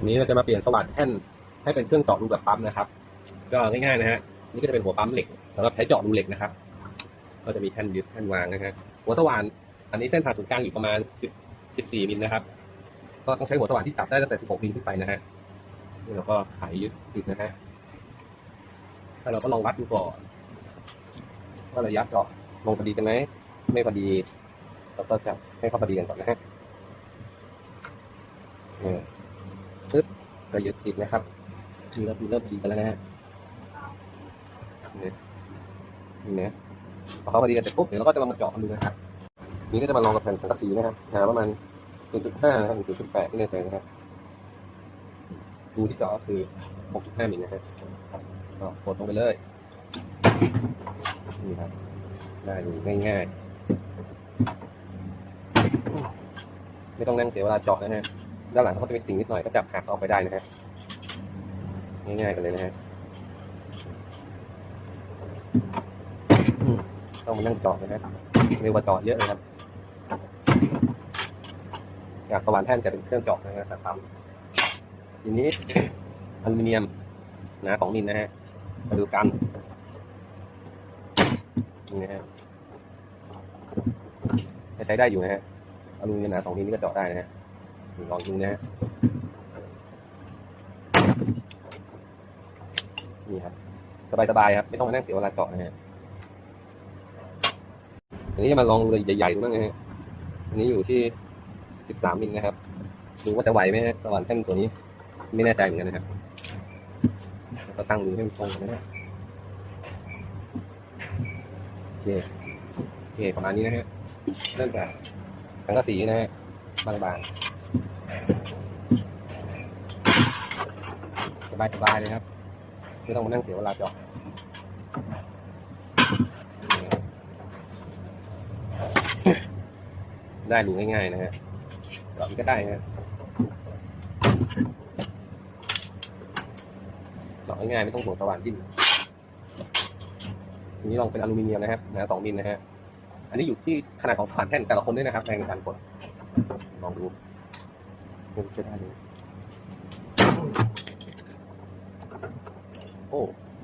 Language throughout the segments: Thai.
วันนี้เราจะมาเปลี่ยนสว่านแท่นให้เป็นเครื่องเจาะรูแบบปั๊มนะครับ ก็ง่ายๆนะฮะนี่ก็จะเป็นหัวปั๊มเหล็กสำหรับใช้เจาะรูเหล็กนะครับ ก็จะมีแท่นยึดแท่นวางนะฮะหัวสว่าน อันนี้เส้นผ่านศูนย์กลางอยู่ประมาณ10 14มิลนะครับ ก็ต้องใช้หัวสว่านที่จับได้ตั้งแต่ 16มิลขึ้นไปนะฮะนี่เราก็ไขยึดติดนะฮะถ้าเราก็ลองวัดดูก่อนว่าระยะเจาะลงพอดีกันไหมไม่พอดีเราก็จับให้เข้าพอดีกันก่อนนะฮะ ก็ยึดติดนะครับมีเริ่มมีเริ่มดีกันแล้วนะฮะเนี่ยเนี่นะพอเขาพอดีกันเสร็จปุ๊บเดี๋ยวเราก็จะลองมาเจาะกันดูนะครับนี่ก็จะมาลองกับแผ่นสังกะสีนะครับหาประมาณ0.5นะครับถึง0.8ไม่แน่ใจนะครับรูที่เจาะก็คือ 6.5มิลนะฮะก็กดลงไปเลยนี่ครับได้ดูง่ายๆ ไม่ต้องนั่งเสียเวลาเจาะนะฮะ ด้านหลังเขาจะมีสิ่งนิดหน่อยก็จับหักออกไปได้นะฮะง่ายๆกันเลยนะฮะต้องมานั่งจาะนะฮะเร็วกว่าจาะเยอะเลยครับจากสว่านแท่นจะเป็นเครื่องจาะนะฮะแต่ทำทีนี้อลูมิเนียมหนาสองมิลนะฮะมาดูกันนี่นะฮะใช้ได้อยู่นะฮะอลูมิเนียมหนาสองมิลนี่ก็เจาะได้นะฮะ ลองดูนะฮะนี่ครับ สบายๆครับ ไม่ต้องมานั่งเสียเวลาเจาะนะฮะอันนี้มาลองรูใหญ่ๆดูบ้างนะฮะอันนี้อยู่ที่สิบสามมิลนะครับ ดูว่าจะไหวไหมฮะสว่านแท่นตัวนี้ ไม่แน่ใจเหมือนกันนะครับก็ตั้งดูให้มันตรงนะฮะโอเคโอเคประมาณนี้นะฮะเริ่มจากสังกะสีนะฮะบางๆ สบายๆเลยครับไม่ต้องมานั่งเสียเวลาจาะได้ดูง่ายๆนะฮะแบบนี้ก็ได้ฮะเจาะง่ายๆไม่ต้องห่วสว่านดิ้นทีนี้ลองเป็นอลูมิเนียมนะครับนาสองมิลนะฮะอันนี้อยู่ที่ขนาดของสว่านแท่นแต่ละคนด้วยนะครับในการกดลองดู มันจะได้ไหมโอ้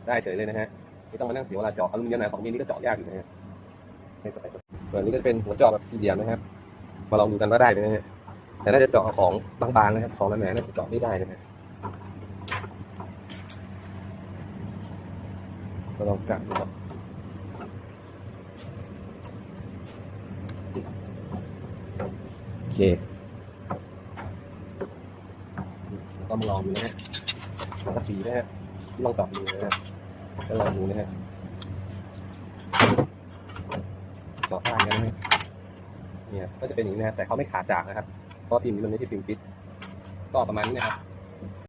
ได้เฉยเลยนะฮะไม่ต้องมานั่งเสียเวลาเจาะอลูมิเนียมหนาสองมิลนี่ก็เจาะยากอยู่นะฮะไม่เป็นไรส่วนนี้ก็จะเป็นหัวเจาะแบบสี่เหลี่ยมนะครับ มาลองดูกันว่าได้ไหมนะฮะแต่น่าจะเจาะของบางๆนะครับ ของแหลมๆน่าจะเจาะไม่ได้นะฮะก็ลองกัดดูครับโอเค ก็มาลองดูนะฮะสังกะสีนะฮะลองกลับดูนะฮะก็ลองดูนะฮะต่อต้านกันนะฮะเนี่ยก็จะเป็นอย่างนี้นะฮะแต่เขาไม่ขาดจากนะครับ เพราะพิมพ์นี้มันไม่ใช่พิมพ์ฟิตก็ประมาณนี้นะครับ